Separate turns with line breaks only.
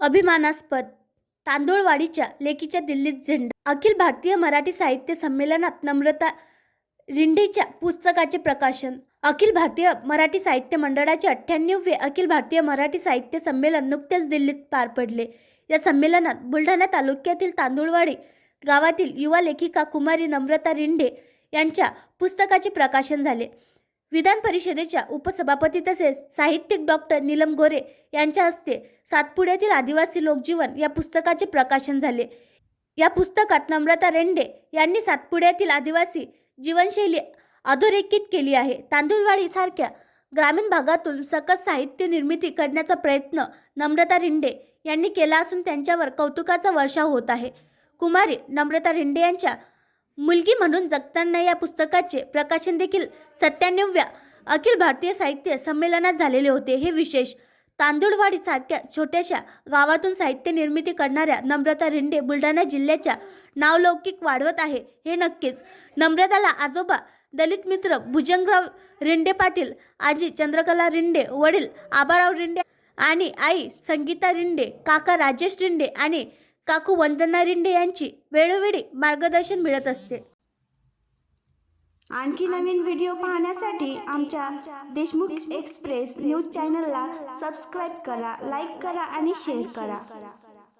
अभिमानास्पद. तांदूळवाडीच्या लेकीच्या दिल्लीत झेंडा. अखिल भारतीय मराठी साहित्य संमेलनात नम्रता रिंढेच्या पुस्तकाचे प्रकाशन. अखिल भारतीय मराठी साहित्य मंडळाचे अठ्ठ्याण्णववे अखिल भारतीय मराठी साहित्य संमेलन नुकतेच दिल्लीत पार पडले. या संमेलनात बुलढाणा तालुक्यातील तांदूळवाडी गावातील युवा लेखिका कुमारी नम्रता रिंढे यांच्या पुस्तकाचे प्रकाशन झाले. विधान परिषदेच्या उपसभापती तसेच साहित्यिक डॉक्टर नीलम गोरे यांच्या हस्ते सातपुड्यातील आदिवासी लोकजीवन या पुस्तकाचे प्रकाशन झाले. या पुस्तकात नम्रता रेंडे यांनी सातपुड्यातील आदिवासी जीवनशैली अधोरेखित केली आहे. तांदूळवाडी सारख्या ग्रामीण भागातून सकस साहित्य निर्मिती करण्याचा प्रयत्न नम्रता रिंडे यांनी केला असून त्यांच्यावर कौतुकाचा वर्षाव होत आहे. कुमारी नम्रता रिंडे यांच्या मुलगी म्हणून जगताना या पुस्तकाचे प्रकाशन देखील सत्त्याण्णव्या अखिल भारतीय साहित्य संमेलनात झालेले होते. हे विशेष तांदूळवाडी सारख्या छोट्याशा गावातून साहित्य निर्मिती करणाऱ्या नम्रता रिंडे बुलढाणा जिल्ह्याच्या नावलौकिक वाढवत आहे. हे नक्कीच नम्रताला आजोबा दलित मित्र भुजंगराव रिंडे पाटील आजी चंद्रकला रिंडे वडील आबाराव रिंडे आणि आई संगीता रिंडे काका राजेश रिंडे आणि काकू वंदना रिंडे यांची वेळोवेळी मार्गदर्शन मिळत असते.
आणखी नवीन व्हिडिओ पाहण्यासाठी आमच्या देशमुख एक्सप्रेस न्यूज चॅनलला सबस्क्राईब करा लाईक करा आणि शेअर करा.